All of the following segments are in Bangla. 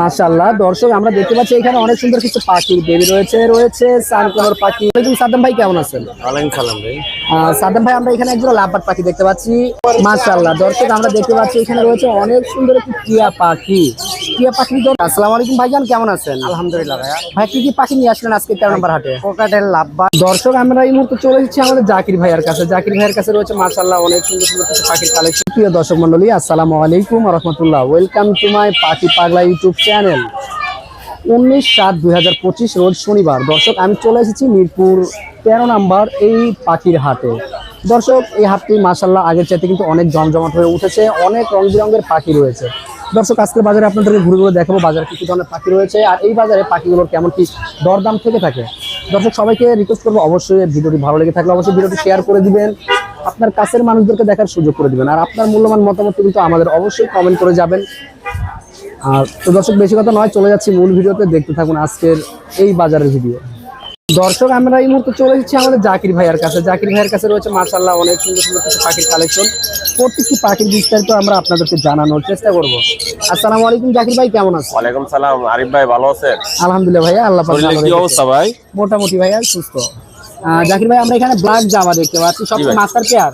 মাশাআল্লাহ। দর্শক আমরা দেখতে পাচ্ছি এখানে অনেক সুন্দর কিছু পাখি। বেবি রয়েছে রয়েছে সানফ্লাওয়ার পাখি। সাদাম সাদ্দাম ভাই কেমন আছেন? সালাম ভাই। সাদ্দাম ভাই আমরা এখানে একজন লাভবার পাখি দেখতে পাচ্ছি। মাসাল্লাহ দর্শক আমরা দেখতে পাচ্ছি এখানে রয়েছে অনেক সুন্দর একটি টিয়া পাখি। টিয়া পাখি দর- আসসালামু আলাইকুম ভাইজান কেমন আছেন? আলহামদুলিল্লাহ ভাইয়া। ভাই কি কি পাখি নিয়ে আসলেন আজকে তেরো নম্বর হাটে? কোকাটেল লাভবা দর্শক আমরা এই মুহূর্তে চলে এসেছি আমাদের জাকির ভাইয়ের কাছে। জাকির ভাইয়ের কাছে রয়েছে মাশাআল্লাহ অনেক সুন্দর সুন্দর কিছু পাখির কালেকশন প্রিয় দর্শক মন্ডলী আসসালামু আলাইকুম রহমতুল্লাহ। ওয়েলকাম টু মাই পাখি পাগলা ইউটিউব চ্যানেল উনিশ সাত দুই হাজার পঁচিশ রোজ শনিবার। দর্শক আমি চলে এসেছি মিরপুর তেরো নাম্বার এই পাখির হাটে। দর্শক এই হাটটি মাসাল্লাহ আগের চাইতে কিন্তু অনেক জমজমাট হয়ে উঠেছে। অনেক রং বেরঙের পাখি রয়েছে। দর্শক, আজকের বাজারে আপনাদেরকে ঘুরে ঘুরে দেখাবো বাজারে কিছু ধরনের পাখি রয়েছে আর এই বাজারে পাখিগুলোর কেমন কি দরদাম থেকে থাকে। দর্শক, সবাইকে রিকোয়েস্ট করব অবশ্যই ভিডিওটি ভালো লেগে থাকলে অবশ্যই ভিডিওটি শেয়ার করে দিবেন, আপনার কাছের মানুষদেরকে দেখার সুযোগ করে দিবেন আর আপনার মূল্যবান মতামত কিন্তু আমাদের অবশ্যই কমেন্ট করে যাবেন। আর তো দর্শক, বেশি কথা নয়, চলে যাচ্ছি মূল ভিডিওতে, দেখতে থাকুন আজকের এই বাজারের ভিডিও দর্শক আমরা এই মুহূর্তে চলে এসেছি আমাদের জাকির ভাইয়ের কাছে। জাকির ভাইয়ের কাছে রয়েছে মার্শাল্লাহ অনেক সুন্দর সুন্দর কিছু পাখির কালেকশন প্রত্যেকটি পাখির বিস্তারিত আমরা আপনাদেরকে জানানোর চেষ্টা করব। আসসালামু আলাইকুম জাকির ভাই কেমন আছেন? ওয়ালাইকুম সালাম আরিফ ভাই ভালো আছেন? আলহামদুলিল্লাহ ভাইয়া আল্লাহ কি অবস্থা ভাই? মোটামুটি ভাইয়া সুস্থ। আহ, জাকির ভাই আমরা এখানে ব্ল্যাক জামা দেখতে পাচ্ছি। সব মাস্টার পেয়ার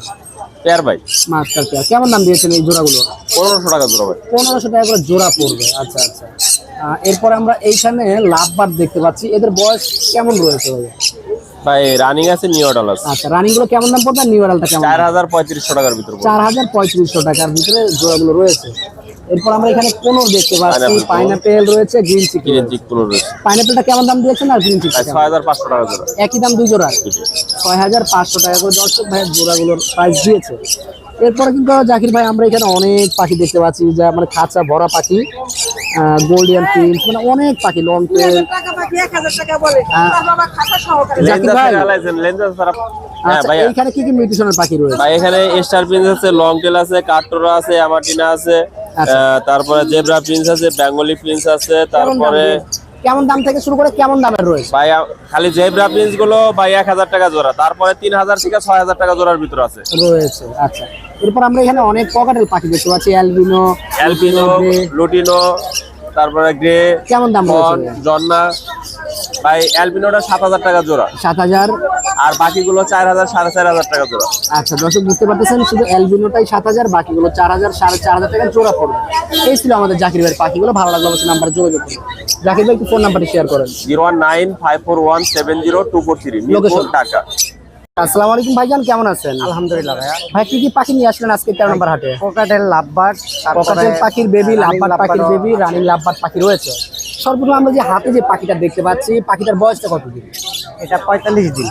পেয়ার ভাই। মাস্টার পেয়ার কেমন দাম দিয়েছেন এই জোড়াগুলো? পনেরোশো টাকা জোড়া ভাই। পনেরোশো টাকা করে জোড়া পড়বে। আচ্ছা আচ্ছা। এরপর আমরা এইখানে লাভবার দেখতে পাচ্ছি। এদের বয়স কেমন রয়েছে ভাইয়া? ভাই রানিং আছে নিউ অর্ডার আছে। আচ্ছা রানিংগুলো কেমন দাম পড়বে? নিউ কেমন টাকার ভিতর টাকার ভিতরে জোড়াগুলো রয়েছে। এরপর আমরা এখানে কোনোর দেখতে পাচ্ছি। পাইনাপেল রয়েছে গ্রিন চিক পাইনাপেলটা কেমন দাম দিয়েছেন আর গ্রিন চিকেন ছয় হাজার পাঁচশো টাকা জোড়া একই দাম দুই জোড়া। ছয় হাজার পাঁচশো টাকা করে দর্শক ভাইয়ের জোড়াগুলোর প্রাইস দিয়েছে। এরপরে কিন্তু জাকির ভাই আমরা এখানে অনেক পাখি দেখতে পাচ্ছি। যা মানে খাঁচা ভরা পাখি। গোল্ডিয়ান প্রিন্স মানে অনেক পাখি লং টেল হ্যাঁ আচ্ছা এইখানে কি কি মিউটেশনের পাখি রয়েছে? ভাই এখানে স্টার প্রিন্স আছে লং টেল আছে কাটোরা আছে আমাটিনা আছে আচ্ছা। তারপরে জেব্রা প্রিন্স আছে বেঙ্গলি প্রিন্স আছে তারপরে কেমন দাম থেকে শুরু করে কেমন দামের রয়েছে? ভাই খালি জেব্রা প্রিন্সগুলো ভাই এক হাজার টাকা জোড়া। তারপরে তিন হাজার থেকে ছয় হাজার টাকা জোড়ার ভিতর আছে। রয়েছে আচ্ছা। এরপর আমরা এখানে অনেক পকেটের পাখি দেখতে পাচ্ছি অ্যালবিনো অ্যালপিনো লুটিনো তারপরে গ্রে কেমন দাম জন্না ভাই অ্যালপিনোটা সাত হাজার টাকা জোড়া। সাত হাজার। আর বাকিগুলো চার হাজার সাড়ে চার হাজার টাকা জোড়া। আচ্ছা দর্শক বুঝতে পারতেছেন শুধু অ্যালবিনোটাই সাত হাজার বাকিগুলো চার হাজার সাড়ে চার হাজার টাকা জোড়া পড়বে। এই ছিল আমাদের জাকির ভাইয়ের পাখিগুলো ভালো লাগল অবশ্যই নাম্বার যোগাযোগ করুন। জাকির ভাই একটু ফোন নাম্বারটি শেয়ার করেন। Zero one nine five four one seven zero two four three Location? আসসালামু আলাইকুম ভাইজান কেমন আছেন? আলহামদুলিল্লাহ ভাইয়া। ভাই কি কি পাখি নিয়ে আসলেন আজকে তেরো নম্বর হাটে? কোকাটেল লাভবার্ড পকেটের পাখির বেবি লাভবাট পাখির বেবি রানিং লাভবাট পাখি রয়েছে। সর্বপ্রথম আমরা যে হাতে যে পাখিটা দেখতে পাচ্ছি পাখিটার বয়সটা কতদিন এটা পঁয়তাল্লিশ দিন।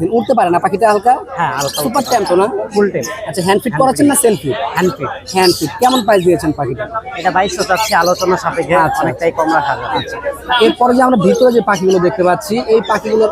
দিন। উঠতে পারে না পাখিটা হালকা? হ্যাঁ হালকা সুপার ট্যাম তো না? ফুল আচ্ছা হ্যান্ড ফিট করাচ্ছেন না selfie hand fit hand fit কেমন প্রাইস দিয়েছেন পাখিটা? এটা বাইশশো চাচ্ছি আলোচনা সাপেক্ষে আচ্ছা। অনেকটাই কম রাখা যাবে এরপরে যে আমরা ভিতরে যে পাখিগুলো দেখতে পাচ্ছি এই পাখিগুলোর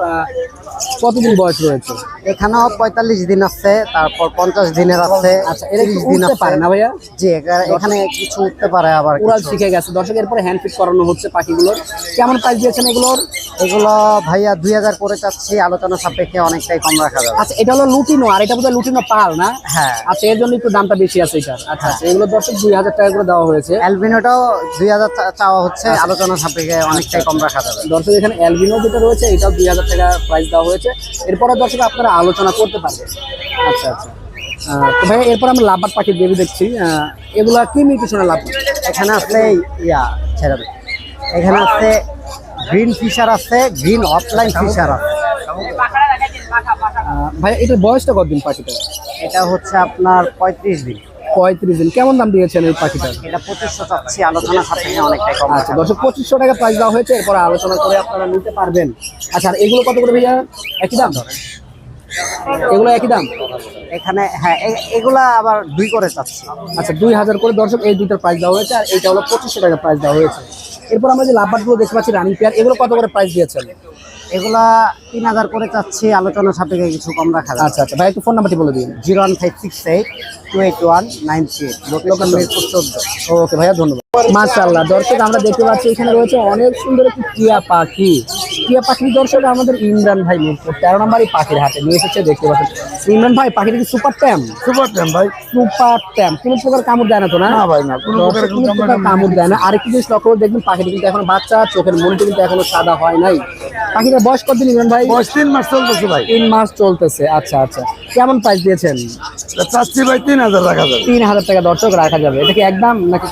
কতদিন বয়স রয়েছে? এখানেও পঁয়তাল্লিশ দিন আছে তারপর পঞ্চাশ দিনের আছে আচ্ছা এরা কি দিন পারে না ভাইয়া? জি এখানে- কিছু উঠতে পারে আবার উড়াল শিখে গেছে। দর্শক এরপরে হ্যান্ড ফিট করানো হচ্ছে পাখিগুলোর। কেমন প্রাইস দিয়েছেন এগুলোর? এগুলো ভাইয়া দুই হাজার করে চাচ্ছি আলোচনা সাপেক্ষে অনেকটাই কম রাখা যাবে। আচ্ছা এটা হলো লুটিনো আর এটা বোধহয় লুটিনো পাল না? হ্যাঁ। আচ্ছা এর জন্য একটু দামটা বেশি আছে এটার। আচ্ছা আচ্ছা এগুলো দর্শক দুই হাজার টাকা করে দেওয়া হয়েছে। অ্যালবিনোটাও দুই হাজার চাওয়া হচ্ছে আলোচনা সাপেক্ষে অনেকটাই কম রাখা যাবে। দর্শক এখানে অ্যালবিনো যেটা রয়েছে এটাও দুই হাজার টাকা প্রাইস দেওয়া হয়েছে। এরপরে দর্শক আপনারা আলোচনা করতে পারবেন আচ্ছা আচ্ছা। তো ভাই এরপর আমরা লাভবার পাখির বেবি দেখছি। এগুলা কি মিউটেশনের লাভ? এখানে আছে ইয়া ছেড়ে দে। এখানে আছে গ্রিন ফিশার আছে গ্রিন অফলাইন ফিশার আছে। ভাই এটার বয়সটা কতদিন পাখিটা এটা হচ্ছে আপনার পঁয়ত্রিশ দিন। পঁয়ত্রিশ দিন। কেমন দাম দিয়েছেন এই পাখিটা এটা পঁচিশশো চাচ্ছি আলোচনা সাপেক্ষে অনেকটাই কম। আচ্ছা দর্শক পঁচিশশো টাকা প্রাইস দেওয়া হয়েছে। এরপর আলোচনা করে আপনারা নিতে পারবেন। আচ্ছা আর এগুলো কত করে ভাইয়া? একই দাম? এগুলো একই দাম? এখানে হ্যাঁ এগুলা আবার দুই করে চাচ্ছি আচ্ছা দুই হাজার করে দর্শক এই দুইটার প্রাইস দেওয়া হয়েছে আর এইটা হলো পঁচিশশো টাকা প্রাইস দেওয়া হয়েছে। এরপর আমরা যে লাভবারগুলো দেখতে পাচ্ছি রানিং পেয়ার এগুলো কত করে প্রাইস দিয়েছেন? এগুলা তিন হাজার করে চাচ্ছি আলোচনা সাপেক্ষে কিছু কম রাখা আচ্ছা আচ্ছা ভাই একটু ফোন নাম্বারটি বলে দিন। Zero one five six eight two eight one nine three location Mirpur চোদ্দ। ওকে ভাইয়া ধন্যবাদ। মাশাআল্লাহ দর্শক আমরা দেখতে পাচ্ছি এখানে রয়েছে অনেক সুন্দর একটি টিয়া পাখি। টিয়া পাখির দর্শক আমাদের ইমরান ভাই মিরপুর তেরো নম্বরই পাখির হাতে নিয়ে এসেছে দেখতে পাচ্ছেন। ইমরান ভাই পাখিটা কি সুপার ট্যাম? সুপার টাইম ভাই। Super tame. কোনো প্রকার কামড় দেয় না তো না? ভাই না কোনো প্রকার কামড় দেয় না। আরেকটি জিনিস লক্ষ্য করে দেখবেন পাখিটা কিন্তু এখন বাচ্চা চোখের মনিটা কিন্তু এখনও সাদা হয় নাই। পাখিটা বয়স কতদিন ইমরান ভাই? বয়স তিন মাস চলতেছে ভাই। তিন মাস চলতেছে। আচ্ছা আচ্ছা। কেমন প্রাইস দিয়েছেন? চাচ্ছি ভাই তিন হাজার রাখা যাবে। তিন হাজার টাকা দর্শক রাখা যাবে। এটা কি একদম নাকি?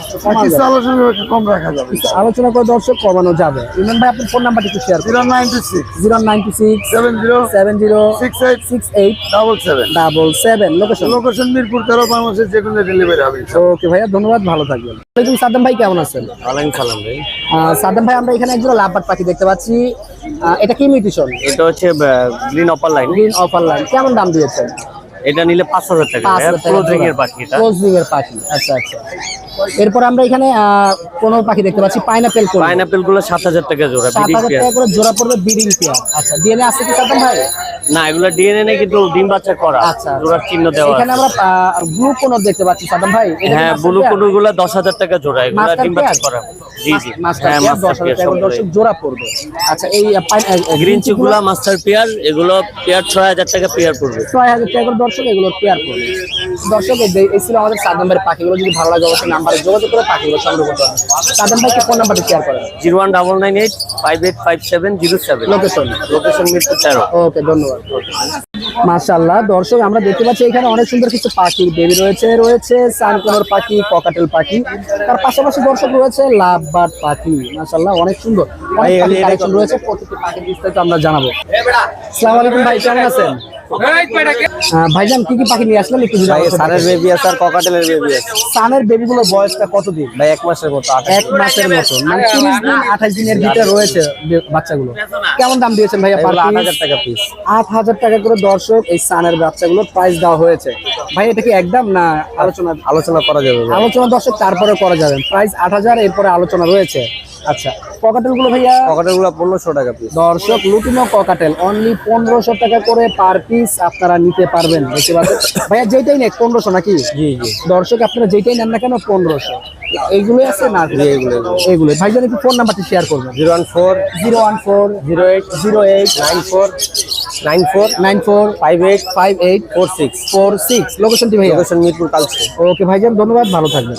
আলোচনা কম রাখা যাবে। আলোচনা করে দর্শক কমানো যাবে। ইমরান ভাই আপনার ফোন নাম্বারটি একটু share zero ninety six. Zero ninety six. Seven zero. Seven zero. Six eight. Six eight. Double seven. Double seven. Location location Mirpur তেরো বাংলাদেশের যে কোনো ডেলিভারি হবে ওকে ভাইয়া ধন্যবাদ। ভালো থাকবেন। ওয়ালাইকুম সাদ্দাম ভাই কেমন আছেন? ওয়ালাইকুম সালাম ভাই। সাদ্দাম ভাই আমরা এখানে একজন লাভবাট পাখি দেখতে পাচ্ছি। আহ, এটা কি মিউটিশন এটা হচ্ছে green upper line green line কেমন দাম দিয়েছেন? এটা নিলে পাঁচ হাজার টাকা। ক্লোজিং এর পাখি ক্লোজিং এর পাখি। আচ্ছা আচ্ছা। এরপর আমরা এখানে কোনো পাখি দেখতে পাচ্ছি পাইনাপেল কোন পাইনাপেলগুলো সাত হাজার টাকা জোড়া বিডিং টাকা করে জোড়া পড়বে বিডিং পেয়ার। আচ্ছা ডিএনএ আছে কি সাদ্দাম ভাই? না এগুলো ডিএনএ নেই কিন্তু ডিম বাচ্চা করা। আচ্ছা জোড়ার চিহ্ন দেওয়া এখানে। আমরা ব্লু কোন দেখতে পাচ্ছি সাদ্দাম ভাই। হ্যাঁ ব্লু? কোনগুলো দশ হাজার টাকা জোড়া এগুলো ডিম বাচ্চা? করা। হ্যাঁ জোড়া পড়বে। আচ্ছা এই গ্রিন মাস্টার পেয়ার এগুলো পেয়ার ছয় হাজার টাকা পেয়ার পড়বে। ছয় হাজার টাকা করে দর্শক এগুলো পেয়ার করবে দর্শক এই ছিল আমাদের পাখিগুলো। যদি ভালো লাগে অবশ্যই নাম্বারে যোগাযোগ করে পাখিগুলো সংগ্রহ করতে হবে ফোন নাম্বারটি শেয়ার করেন। Zero one double nine eight five eight five seven zero seven. Location location Mirpur তেরো। ওকে ধন্যবাদ। মাশাল্লাহ দর্শক আমরা দেখতে পাচ্ছি এখানে অনেক সুন্দর কিছু পাখি বেবি রয়েছে রয়েছে সানকোনর পাখি পকাটেল পাখি। তার পাশাপাশি দর্শক রয়েছে লাভবার্ড পাখি মাশাল্লাহ অনেক সুন্দর। অনেক কালেকশন রয়েছে প্রতিটি পাখির বিস্তারিত আমরা জানাব। আসসালামু আলাইকুম ভাই কেমন আছেন? ভাইজান কি কি পাখি নিয়ে আসলেন? একটু আমাকে বেবি আছে আর ককাটেলের বেবি আছে। সানের বেবি গুলোর বয়সটা কতদিন? ভাই এক মাসের মতো এক মাসের মতো। মানে তিরিশ দিন আঠাশ দিনের ভিতরে রয়েছে বাচ্চাগুলো। কেমন দাম দিয়েছেন ভাইয়া আট হাজার টাকা পিস আট হাজার টাকা করে দর্শক এই সানের বাচ্চাগুলোর প্রাইস দেওয়া হয়েছে। ভাই এটা কি একদম না আলোচনা? আলোচনা করা যাবে আলোচনা দর্শক তারপরে করা যাবে। প্রাইস আট হাজার এরপরে আলোচনা রয়েছে। আচ্ছা ককাটেলগুলো ভাইয়া? ককাটেলগুলো পনেরোশো টাকা পিস দর্শক লুটিনো ককাটেল অনলি পনেরোশো টাকা করে পার পিস আপনারা নিতে পারবেন দেখতে পাচ্ছেন ভাইয়া যেটাই নেই পনেরোশো নাকি? জি জি। দর্শক আপনারা যেটাই নেন না কেন পনেরোশো। এইগুলোই আছে না? এগুলো, এইগুলো ভাইজান একটু ফোন নাম্বারটি শেয়ার করবেন। Zero one four zero one four zero eight zero eight nine four nine four nine four five eight five eight four six. Four six. লোকেশনটি ভাইয়া? লোকেশন মিরপুর কালচে। ওকে ভাইজান ধন্যবাদ ভালো থাকবেন।